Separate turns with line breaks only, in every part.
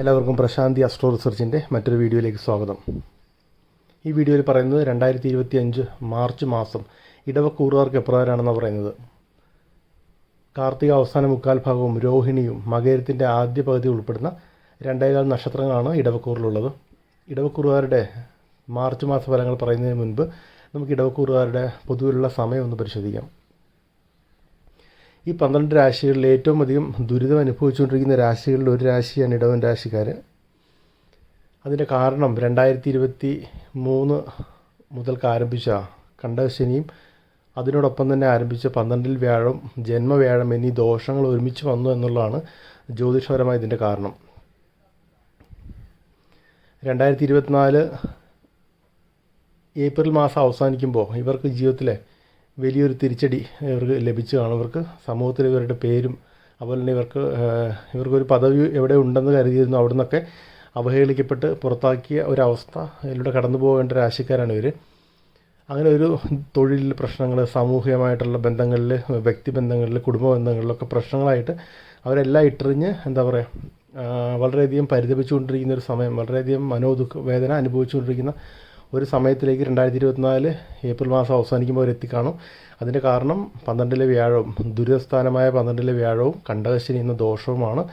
എല്ലാവർക്കും പ്രശാന്തി അസ്ട്രോ റിസർച്ചിന്റെ മറ്റൊരു വീഡിയോയിലേക്ക് സ്വാഗതം. ഈ വീഡിയോയിൽ പറയുന്നത് രണ്ടായിരത്തി ഇരുപത്തി അഞ്ച് മാർച്ച് മാസം ഇടവക്കൂറുകാർക്ക് എപ്രകാരമാണെന്ന് പറയുന്നത്? കാർത്തിക അവസാന മുക്കാൽ ഭാഗവും രോഹിണിയും മകേരത്തിന്റെ ആദ്യ പകുതി ഉൾപ്പെടുന്ന രണ്ടേകാൽ നക്ഷത്രങ്ങളാണ് ഇടവക്കൂറിലുള്ളത്. ഇടവക്കൂറുകാരുടെ മാർച്ച് മാസ ഫലങ്ങൾ പറയുന്നതിന് മുൻപ് നമുക്ക് ഇടവക്കൂറുകാരുടെ പൊതുവിലുള്ള സമയം ഒന്ന് പരിശോധിക്കാം. ഈ പന്ത്രണ്ട് രാശികളിൽ ഏറ്റവും അധികം ദുരിതം അനുഭവിച്ചുകൊണ്ടിരിക്കുന്ന രാശികളിൽ ഒരു രാശിയാണ് ഇടവൻ രാശിക്കാർ അതിന്റെ കാരണം രണ്ടായിരത്തി ഇരുപത്തി മൂന്ന് മുതൽക്ക് ആരംഭിച്ച കണ്ടശനിയും അതിനോടൊപ്പം തന്നെ ആരംഭിച്ച പന്ത്രണ്ടിൽ വ്യാഴം ജന്മവ്യാഴം എന്നീ ദോഷങ്ങൾ ഒരുമിച്ച് വന്നു എന്നുള്ളതാണ് ജ്യോതിഷപരമായ ഇതിന്റെ കാരണം. രണ്ടായിരത്തി ഇരുപത്തിനാല് ഏപ്രിൽ മാസം അവസാനിക്കുമ്പോൾ ഇവർക്ക് ജീവിതത്തിലെ വലിയൊരു തിരിച്ചടി ഇവർക്ക് ലഭിച്ചു കാണും ഇവർക്ക് സമൂഹത്തിൽ ഇവരുടെ പേരും അതുപോലെ തന്നെ ഇവർക്ക് ഇവർക്കൊരു പദവി എവിടെ ഉണ്ടെന്ന് കരുതിയിരുന്നു. അവിടെ നിന്നൊക്കെ അവഹേളിക്കപ്പെട്ട് പുറത്താക്കിയ ഒരവസ്ഥ ഇതിലൂടെ കടന്നു പോകേണ്ട രാശിക്കാരാണ് ഇവർ അങ്ങനെ ഒരു തൊഴിൽ പ്രശ്നങ്ങൾ സാമൂഹികമായിട്ടുള്ള ബന്ധങ്ങളിൽ വ്യക്തിബന്ധങ്ങളിൽ കുടുംബ ബന്ധങ്ങളിലൊക്കെ പ്രശ്നങ്ങളായിട്ട് അവരെല്ലാം ഇട്ടെറിഞ്ഞ് എന്താ പറയുക വളരെയധികം പരിതപിച്ചുകൊണ്ടിരിക്കുന്ന ഒരു സമയം വളരെയധികം മനോദുഃഖ വേദന അനുഭവിച്ചുകൊണ്ടിരിക്കുന്ന ഒരു സമയത്തിലേക്ക് രണ്ടായിരത്തി ഇരുപത്തിനാല് ഏപ്രിൽ മാസം അവസാനിക്കുമ്പോൾ അവരെത്തിക്കാണും അതിന്റെ കാരണം പന്ത്രണ്ടിലെ വ്യാഴവും ദുരിതസ്ഥാനമായ പന്ത്രണ്ടിലെ വ്യാഴവും കണ്ടകശനി എന്ന ദോഷവുമാണ്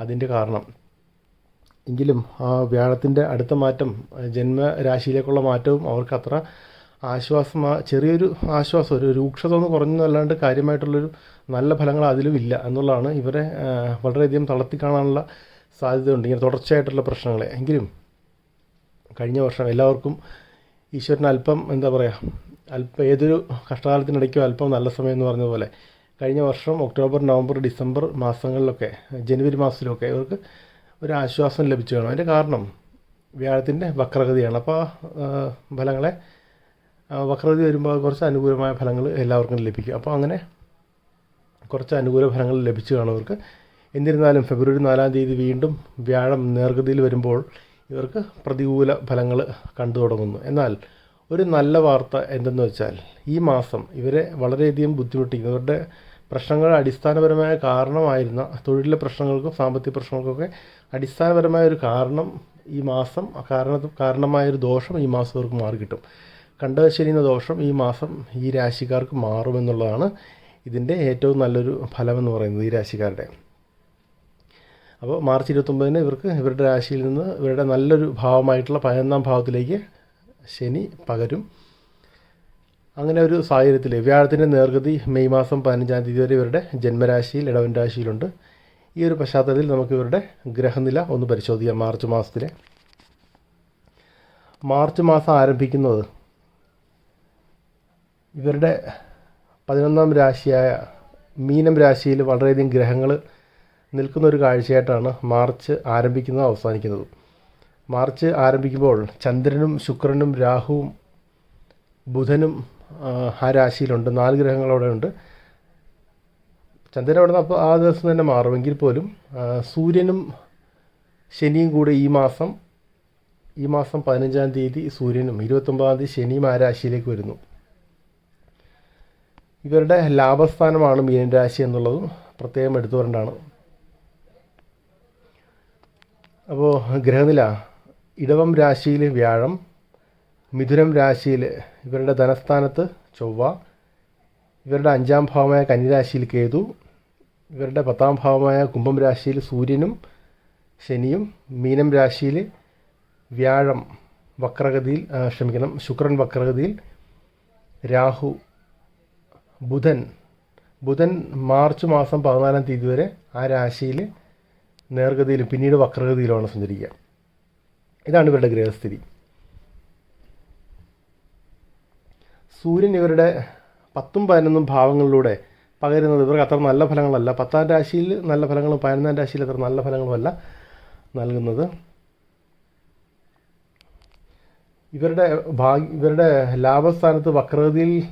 അതിന്റെ കാരണം. എങ്കിലും ആ വ്യാഴത്തിന്റെ അടുത്ത മാറ്റം ജന്മരാശിയിലേക്കുള്ള മാറ്റവും അവർക്ക് അത്ര ആശ്വാസം ചെറിയൊരു ആശ്വാസം ഒരു രൂക്ഷത ഒന്ന് കുറഞ്ഞതല്ലാണ്ട് കാര്യമായിട്ടുള്ളൊരു നല്ല ഫലങ്ങൾ അതിലും ഇല്ല എന്നുള്ളതാണ് ഇവരെ വളരെയധികം തളർത്തി കാണാനുള്ള സാധ്യതയുണ്ട് ഇങ്ങനെ തുടർച്ചയായിട്ടുള്ള പ്രശ്നങ്ങളെ. എങ്കിലും കഴിഞ്ഞ വർഷം എല്ലാവർക്കും ഈശ്വരന് അല്പം എന്താ പറയുക അല്പം ഏതൊരു കഷ്ടകാലത്തിനിടയ്ക്കും അല്പം നല്ല സമയം എന്ന് പറഞ്ഞതുപോലെ പോലെ കഴിഞ്ഞ വർഷം ഒക്ടോബർ നവംബർ ഡിസംബർ മാസങ്ങളിലൊക്കെ ജനുവരി മാസത്തിലൊക്കെ ഇവർക്ക് ഒരു ആശ്വാസം ലഭിച്ചു കാണും. അതിന്റെ കാരണം വ്യാഴത്തിന്റെ വക്രഗതിയാണ്. അപ്പോൾ ഫലങ്ങളെ വക്രഗതി വരുമ്പോൾ കുറച്ച് അനുകൂലമായ ഫലങ്ങൾ എല്ലാവർക്കും ലഭിക്കും. അപ്പോൾ അങ്ങനെ കുറച്ച് അനുകൂല ഫലങ്ങൾ ലഭിച്ചു കാണും ഇവർക്ക് എന്നിരുന്നാലും ഫെബ്രുവരി നാലാം തീയതി വീണ്ടും വ്യാഴം നേർഗതിയിൽ വരുമ്പോൾ ഇവർക്ക് പ്രതികൂല ഫലങ്ങൾ കണ്ടു തുടങ്ങുന്നു. എന്നാൽ ഒരു നല്ല വാർത്ത എന്തെന്ന് വെച്ചാൽ ഈ മാസം ഇവരെ വളരെയധികം ബുദ്ധിമുട്ടിക്കുന്നു. ഇവരുടെ പ്രശ്നങ്ങൾ അടിസ്ഥാനപരമായ കാരണമായിരുന്ന തൊഴിലിലെ പ്രശ്നങ്ങൾക്കും സാമ്പത്തിക പ്രശ്നങ്ങൾക്കൊക്കെ അടിസ്ഥാനപരമായ ഒരു കാരണം ഈ മാസം കാരണ കാരണമായൊരു ദോഷം ഈ മാസം ഇവർക്ക് മാറിക്കിട്ടും. കണ്ടശനി എന്ന ദോഷം ഈ മാസം ഈ രാശിക്കാർക്ക് മാറുമെന്നുള്ളതാണ് ഇതിന്റെ ഏറ്റവും നല്ലൊരു ഫലമെന്ന് പറയുന്നത് ഈ രാശിക്കാരുടെ. അപ്പോൾ മാർച്ച് ഇരുപത്തൊമ്പതിന് ഇവർക്ക് ഇവരുടെ രാശിയിൽ നിന്ന് ഇവരുടെ നല്ലൊരു ഭാവമായിട്ടുള്ള പതിനൊന്നാം ഭാവത്തിലേക്ക് ശനി പകരും. അങ്ങനെ ഒരു സാഹചര്യത്തിൽ വ്യാഴത്തിന്റെ നേർഗതി മെയ് മാസം പതിനഞ്ചാം തീയതി വരെ ഇവരുടെ ജന്മരാശിയിൽ ഇടവൻ രാശിയിലുണ്ട്. ഈ ഒരു പശ്ചാത്തലത്തിൽ നമുക്ക് ഇവരുടെ ഗ്രഹനില ഒന്ന് പരിശോധിക്കാം മാർച്ച് മാസത്തിലെ. മാർച്ച് മാസം ആരംഭിക്കുന്നത് ഇവരുടെ പതിനൊന്നാം രാശിയായ മീനം രാശിയിൽ വളരെയധികം ഗ്രഹങ്ങൾ നിൽക്കുന്ന ഒരു കാഴ്ചയായിട്ടാണ് മാർച്ച് ആരംഭിക്കുന്നതും അവസാനിക്കുന്നതും. മാർച്ച് ആരംഭിക്കുമ്പോൾ ചന്ദ്രനും ശുക്രനും രാഹുവും ബുധനും ആ രാശിയിലുണ്ട്. നാല് ഗ്രഹങ്ങളവിടെ ഉണ്ട് ചന്ദ്രൻ അവിടെ നിന്ന് അപ്പോൾ ആ ദിവസം തന്നെ മാറുമെങ്കിൽ പോലും സൂര്യനും ശനിയും കൂടെ ഈ മാസം ഈ മാസം പതിനഞ്ചാം തീയതി സൂര്യനും ഇരുപത്തൊമ്പതാം തീയതി ശനിയും ആ രാശിയിലേക്ക് വരുന്നു. ഇവരുടെ ലാഭസ്ഥാനമാണ് മീനരാശി എന്നുള്ളതും പ്രത്യേകം എടുത്തു അപ്പോൾ ഗ്രഹനില ഇടവം രാശിയിൽ വ്യാഴം മിഥുനം രാശിയിൽ ഇവരുടെ ധനസ്ഥാനത്ത് ചൊവ്വ ഇവരുടെ അഞ്ചാം ഭാവമായ കന്നിരാശിയിൽ കേതു ഇവരുടെ പത്താം ഭാവമായ കുംഭം രാശിയിൽ സൂര്യനും ശനിയും മീനം രാശിയിൽ വ്യാഴം വക്രഗതിയിൽ ക്ഷമിക്കണം ശുക്രൻ വക്രഗതിയിൽ രാഹു ബുധൻ ബുധൻ മാർച്ച് മാസം പതിനാലാം തീയതി വരെ ആ രാശിയിൽ നേർഗതിയിലും പിന്നീട് വക്രഗതിയിലുമാണ് സഞ്ചരിക്കുക. ഇതാണ് ഇവരുടെ ഗ്രഹസ്ഥിതി. സൂര്യൻ ഇവരുടെ പത്തും പതിനൊന്നും ഭാവങ്ങളിലൂടെ പകരുന്നത് ഇവർക്ക് അത്ര നല്ല ഫലങ്ങളല്ല. പത്താം രാശിയിൽ നല്ല ഫലങ്ങളും പതിനൊന്നാം രാശിയിൽ അത്ര നല്ല ഫലങ്ങളുമല്ല നൽകുന്നത്. ഇവരുടെ ഭാഗ്യ ഇവരുടെ ലാഭസ്ഥാനത്ത് വക്രഗതിയിൽ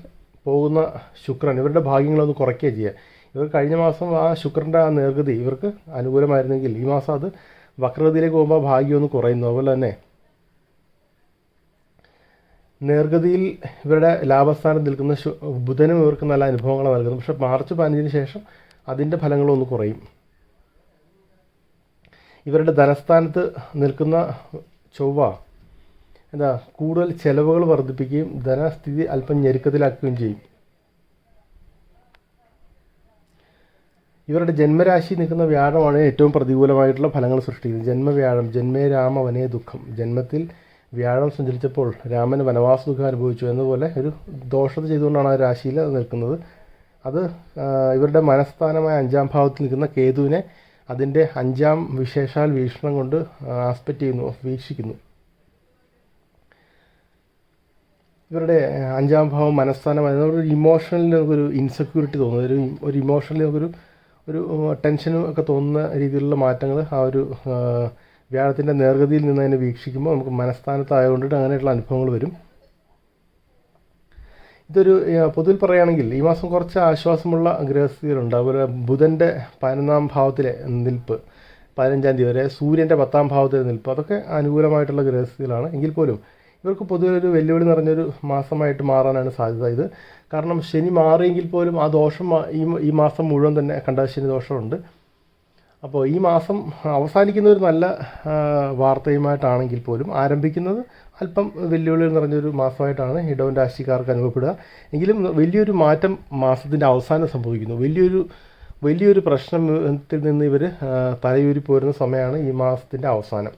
പോകുന്ന ശുക്രൻ ഇവരുടെ ഭാഗ്യങ്ങളൊന്ന് കുറയ്ക്കുകയാണ് ചെയ്യുക. ഇവർ കഴിഞ്ഞ മാസം ആ ശുക്രന്റെ ആ നേർഗതി ഇവർക്ക് അനുകൂലമായിരുന്നെങ്കിൽ ഈ മാസം അത് വക്രഗതിയിലേക്ക് പോകുമ്പോൾ ഭാഗ്യം ഒന്ന് കുറയുന്നു. അതുപോലെ തന്നെ നേർഗതിയിൽ ഇവരുടെ ലാഭസ്ഥാനം നിൽക്കുന്ന ബുധനും ഇവർക്ക് നല്ല അനുഭവങ്ങൾ നൽകുന്നു പക്ഷേ മാർച്ച് പതിനഞ്ചിന് ശേഷം അതിന്റെ ഫലങ്ങളൊന്ന് കുറയും. ഇവരുടെ ധനസ്ഥാനത്ത് നിൽക്കുന്ന ചൊവ്വ എന്താ കൂടുതൽ ചെലവുകൾ വർദ്ധിപ്പിക്കുകയും ധനസ്ഥിതി അല്പം ഞെരുക്കത്തിലാക്കുകയും ചെയ്യും. ഇവരുടെ ജന്മരാശി നിൽക്കുന്ന വ്യാഴമാണ് ഏറ്റവും പ്രതികൂലമായിട്ടുള്ള ഫലങ്ങൾ സൃഷ്ടിക്കുന്നത്. ജന്മവ്യാഴം ജന്മേ രാമ വനേ ദുഃഖം. ജന്മത്തിൽ വ്യാഴം സഞ്ചരിച്ചപ്പോൾ രാമൻ വനവാസ ദുഃഖം അനുഭവിച്ചു എന്നതുപോലെ ഒരു ദോഷത ചെയ്തുകൊണ്ടാണ് ആ രാശിയിൽ അത് നിൽക്കുന്നത്. അത് ഇവരുടെ മനസ്ഥാനമായ അഞ്ചാം ഭാവത്തിൽ നിൽക്കുന്ന കേതുവിനെ അതിന്റെ അഞ്ചാം വിശേഷാൽ വീക്ഷണം കൊണ്ട് ആസ്പെക്റ്റ് ചെയ്യുന്നു വീക്ഷിക്കുന്നു. ഇവരുടെ അഞ്ചാം ഭാവം മനസ്ഥാനമായി ഒരു ഇമോഷണലി നമുക്കൊരു ഇൻസെക്യൂരിറ്റി തോന്നുന്നു. ഒരു ഒരു ഇമോഷണലി നമുക്കൊരു ഒരു ടെൻഷനും ഒക്കെ തോന്നുന്ന രീതിയിലുള്ള മാറ്റങ്ങൾ ആ ഒരു വ്യാഴത്തിന്റെ നേർഗതിയിൽ നിന്ന് അതിനെ വീക്ഷിക്കുമ്പോൾ നമുക്ക് മനസ്ഥാനത്തായതുകൊണ്ടിട്ട് അങ്ങനെയുള്ള അനുഭവങ്ങൾ വരും. ഇതൊരു പൊതുവിൽ പറയുകയാണെങ്കിൽ ഈ മാസം കുറച്ച് ആശ്വാസമുള്ള ഗ്രഹസ്ഥിതികളുണ്ട്. അതുപോലെ ബുധന്റെ പതിനൊന്നാം ഭാവത്തിലെ നിൽപ്പ് പതിനഞ്ചാം തീയതി വരെ സൂര്യന്റെ പത്താം ഭാവത്തിലെ നിൽപ്പ് അതൊക്കെ അനുകൂലമായിട്ടുള്ള ഗ്രഹസ്ഥിതികളാണ്. എങ്കിൽ പോലും ഇവർക്ക് പൊതുവെ ഒരു വെല്ലുവിളി നിറഞ്ഞൊരു മാസമായിട്ട് മാറാനാണ് സാധ്യത ഇത്. കാരണം ശനി മാറിയെങ്കിൽ പോലും ആ ദോഷം ഈ ഈ മാസം മുഴുവൻ തന്നെ കണ്ട ശനി ദോഷമുണ്ട്. അപ്പോൾ ഈ മാസം അവസാനിക്കുന്ന ഒരു നല്ല വാർത്തയുമായിട്ടാണെങ്കിൽ പോലും ആരംഭിക്കുന്നത് അല്പം വെല്ലുവിളികൾ നിറഞ്ഞൊരു മാസമായിട്ടാണ് ഇടവൻ രാശിക്കാർക്ക് അനുഭവപ്പെടുക. എങ്കിലും വലിയൊരു മാറ്റം മാസത്തിന്റെ അവസാനം സംഭവിക്കുന്നു. വലിയൊരു വലിയൊരു പ്രശ്നത്തിൽ നിന്ന് ഇവർ തലയൂരി പോരുന്ന സമയമാണ് ഈ മാസത്തിന്റെ അവസാനം.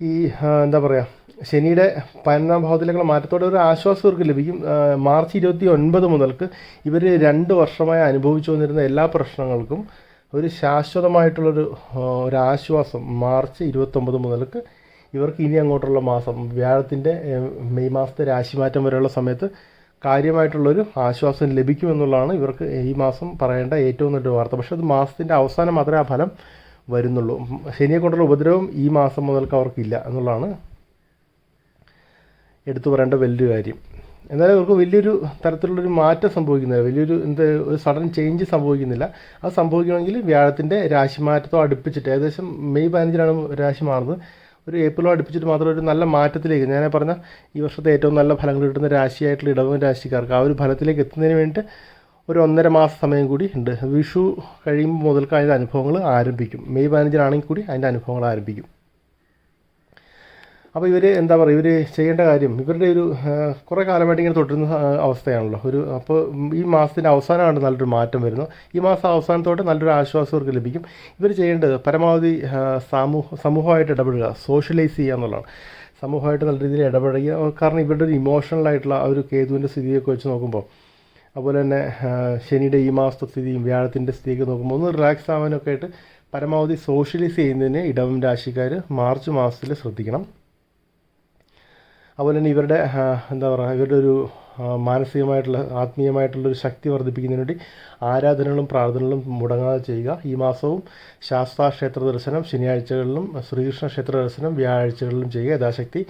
ഈ എന്താ പറയുക ശനിയുടെ പതിനൊന്നാം ഭാവത്തിലേക്കുള്ള മാറ്റത്തോടെ ഒരു ആശ്വാസം ഇവർക്ക് ലഭിക്കും മാർച്ച് ഇരുപത്തി ഒൻപത് മുതൽക്ക് ഇവർ രണ്ട് വർഷമായി അനുഭവിച്ചു വന്നിരുന്ന എല്ലാ പ്രശ്നങ്ങൾക്കും ഒരു ശാശ്വതമായിട്ടുള്ളൊരു ഒരു ആശ്വാസം മാർച്ച് ഇരുപത്തൊമ്പത് മുതൽക്ക് ഇവർക്ക് ഇനി അങ്ങോട്ടുള്ള മാസം വ്യാഴത്തിന്റെ മെയ് മാസത്തെ രാശിമാറ്റം വരെയുള്ള സമയത്ത് കാര്യമായിട്ടുള്ളൊരു ആശ്വാസം ലഭിക്കുമെന്നുള്ളതാണ് ഇവർക്ക് ഈ മാസം പറയേണ്ട ഏറ്റവും നല്ലൊരു വാർത്ത. പക്ഷേ അത് മാസത്തിന്റെ അവസാനം മാത്രമേ ആ ഫലം വരുന്നുള്ളൂ. ശനിയെ കൊണ്ടുള്ള ഉപദ്രവം ഈ മാസം മുതൽക്ക് അവർക്കില്ല എന്നുള്ളതാണ് എടുത്തു പറയേണ്ട വലിയൊരു കാര്യം. എന്നാലും അവർക്ക് വലിയൊരു തരത്തിലുള്ളൊരു മാറ്റം സംഭവിക്കുന്നില്ല. വലിയൊരു എന്ത് ഒരു സഡൻ ചേഞ്ച് സംഭവിക്കുന്നില്ല. അത് സംഭവിക്കണമെങ്കിൽ വ്യാഴത്തിന്റെ രാശിമാറ്റത്തോ അടുപ്പിച്ചിട്ട് ഏകദേശം മെയ് പതിനഞ്ചിനാണ് രാശി മാറുന്നത് ഒരു ഏപ്രിലോ അടുപ്പിച്ചിട്ട് മാത്രം ഒരു നല്ല മാറ്റത്തിലേക്ക് ഞാൻ പറഞ്ഞ ഈ വർഷത്തെ ഏറ്റവും നല്ല ഫലങ്ങൾ കിട്ടുന്ന രാശിയായിട്ടുള്ള ഇടവൻ രാശിക്കാർക്ക് ആ ഒരു ഫലത്തിലേക്ക് എത്തുന്നതിന് വേണ്ടി ഒരു ഒന്നര മാസ സമയം കൂടി ഉണ്ട്. വിഷു കഴിയുമ്പോൾ മുതൽക്ക് അതിന്റെ അനുഭവങ്ങൾ ആരംഭിക്കും. മെയ് പതിനഞ്ചിനാണെങ്കിൽ കൂടി അതിന്റെ അനുഭവങ്ങൾ ആരംഭിക്കും. അപ്പോൾ ഇവർ എന്താ പറയുക ഇവർ ചെയ്യേണ്ട കാര്യം ഇവരുടെ ഒരു കുറേ കാലമായിട്ട് ഇങ്ങനെ തുടരുന്ന അവസ്ഥയാണല്ലോ. ഒരു അപ്പോൾ ഈ മാസത്തിന്റെ അവസാനമാണ് നല്ലൊരു മാറ്റം വരുന്നത്. ഈ മാസം അവസാനത്തോടെ നല്ലൊരു ആശ്വാസം അവർക്ക് ലഭിക്കും. ഇവർ ചെയ്യേണ്ടത് പരമാവധി സാമൂഹ സമൂഹ സമൂഹമായിട്ട് ഇടപെടുക സോഷ്യലൈസ് ചെയ്യുക എന്നുള്ളതാണ്. സമൂഹമായിട്ട് നല്ല രീതിയിൽ ഇടപെടുക കാരണം ഇവരുടെ ഒരു ഇമോഷണൽ ആയിട്ടുള്ള ആ ഒരു കേതുവിന്റെ സ്ഥിതിയൊക്കെ വെച്ച് നോക്കുമ്പോൾ അതുപോലെ തന്നെ ശനിയുടെ ഈ മാസത്തെ സ്ഥിതിയും വ്യാഴത്തിന്റെ സ്ഥിതിയൊക്കെ നോക്കുമ്പോൾ ഒന്ന് റിലാക്സ് ആവാനൊക്കെ ആയിട്ട് പരമാവധി സോഷ്യലൈസ് ചെയ്യുന്നതിന് ഇടവം രാശിക്കാർ മാർച്ച് മാസത്തിൽ ശ്രദ്ധിക്കണം. അതുപോലെ തന്നെ ഇവരുടെ എന്താ പറയുക ഇവരുടെ ഒരു മാനസികമായിട്ടുള്ള ആത്മീയമായിട്ടുള്ളൊരു ശക്തി വർദ്ധിപ്പിക്കുന്നതിന് വേണ്ടി ആരാധനകളും പ്രാർത്ഥനകളും മുടങ്ങാതെ ചെയ്യുക. ഈ മാസവും ശാസ്താ ക്ഷേത്ര ദർശനം ശനിയാഴ്ചകളിലും ശ്രീകൃഷ്ണ ക്ഷേത്ര ദർശനം വ്യാഴാഴ്ചകളിലും ചെയ്യുക. യഥാശക്തി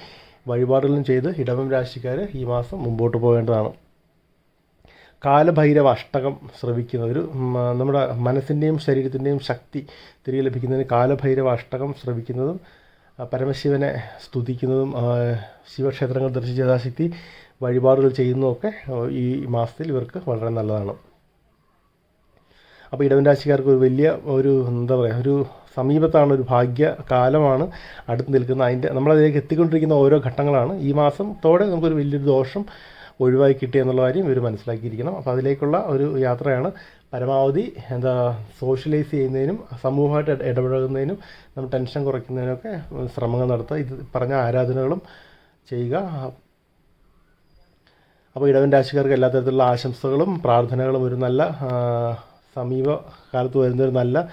വഴിപാടുകളും ചെയ്ത് ഇടവം രാശിക്കാർ ഈ മാസം മുമ്പോട്ട് പോകേണ്ടതാണ്. കാലഭൈരവ അഷ്ടകം ശ്രവിക്കുന്ന ഒരു നമ്മുടെ മനസ്സിന്റെയും ശരീരത്തിന്റെയും ശക്തി തിരികെ ലഭിക്കുന്നതിന് കാലഭൈരവ അഷ്ടകം ശ്രവിക്കുന്നതും പരമശിവനെ സ്തുതിക്കുന്നതും ശിവക്ഷേത്രങ്ങൾ ദർശിച്ച യഥാശക്തി വഴിപാടുകൾ ചെയ്യുന്നതൊക്കെ ഈ മാസത്തിൽ ഇവർക്ക് വളരെ നല്ലതാണ്. അപ്പോൾ ഇടവൻ രാശിക്കാർക്ക് ഒരു വലിയ ഒരു എന്താ പറയുക ഒരു സമീപത്താണ് ഒരു ഭാഗ്യ കാലമാണ് അടുത്ത് നിൽക്കുന്നത്. അതിന്റെ നമ്മളതിലേക്ക് എത്തിക്കൊണ്ടിരിക്കുന്ന ഓരോ ഘട്ടങ്ങളാണ് ഈ മാസത്തോടെ നമുക്കൊരു വലിയൊരു ദോഷം ഒഴിവായി കിട്ടി എന്നുള്ള കാര്യം ഇവർ മനസ്സിലാക്കിയിരിക്കണം. അപ്പോൾ അതിലേക്കുള്ള ഒരു യാത്രയാണ് പരമാവധി എന്താ സോഷ്യലൈസ് ചെയ്യുന്നതിനും സമൂഹമായിട്ട് ഇട- ഇടപഴകുന്നതിനും നമ്മൾ ടെൻഷൻ കുറയ്ക്കുന്നതിനൊക്കെ ശ്രമങ്ങൾ നടത്തുക. ഇത് പറഞ്ഞ ആരാധനകളും ചെയ്യുക. അപ്പോൾ ഇടവൻ രാശിക്കാർക്ക് എല്ലാ തരത്തിലുള്ള ആശംസകളും പ്രാർത്ഥനകളും ഒരു നല്ല സമീപ കാലത്ത് വരുന്ന ഒരു നല്ല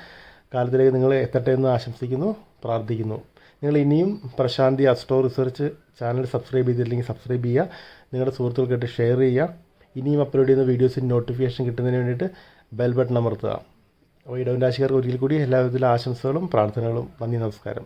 കാലത്തിലേക്ക് നിങ്ങൾ എത്തട്ടെ എന്ന് ആശംസിക്കുന്നു പ്രാർത്ഥിക്കുന്നു. നിങ്ങൾ ഇനിയും Prashanti astro research channel subscribe ചെയ്തില്ലെങ്കിൽ സബ്സ്ക്രൈബ് ചെയ്യുക. നിങ്ങളുടെ സുഹൃത്തുക്കൾക്കായിട്ട് ഷെയർ ചെയ്യുക. ഇനിയും അപ്ലോഡ് ചെയ്യുന്ന വീഡിയോസിന് നോട്ടിഫിക്കേഷൻ കിട്ടുന്നതിന് വേണ്ടിയിട്ട് ബെൽ ബട്ടൺ അമർത്തുക. അപ്പോൾ ഇടവൻ രാശിക്കാർക്ക് ഒരിക്കൽ കൂടി എല്ലാവിധത്തിലുള്ള ആശംസകളും പ്രാർത്ഥനകളും. നന്ദി നമസ്കാരം.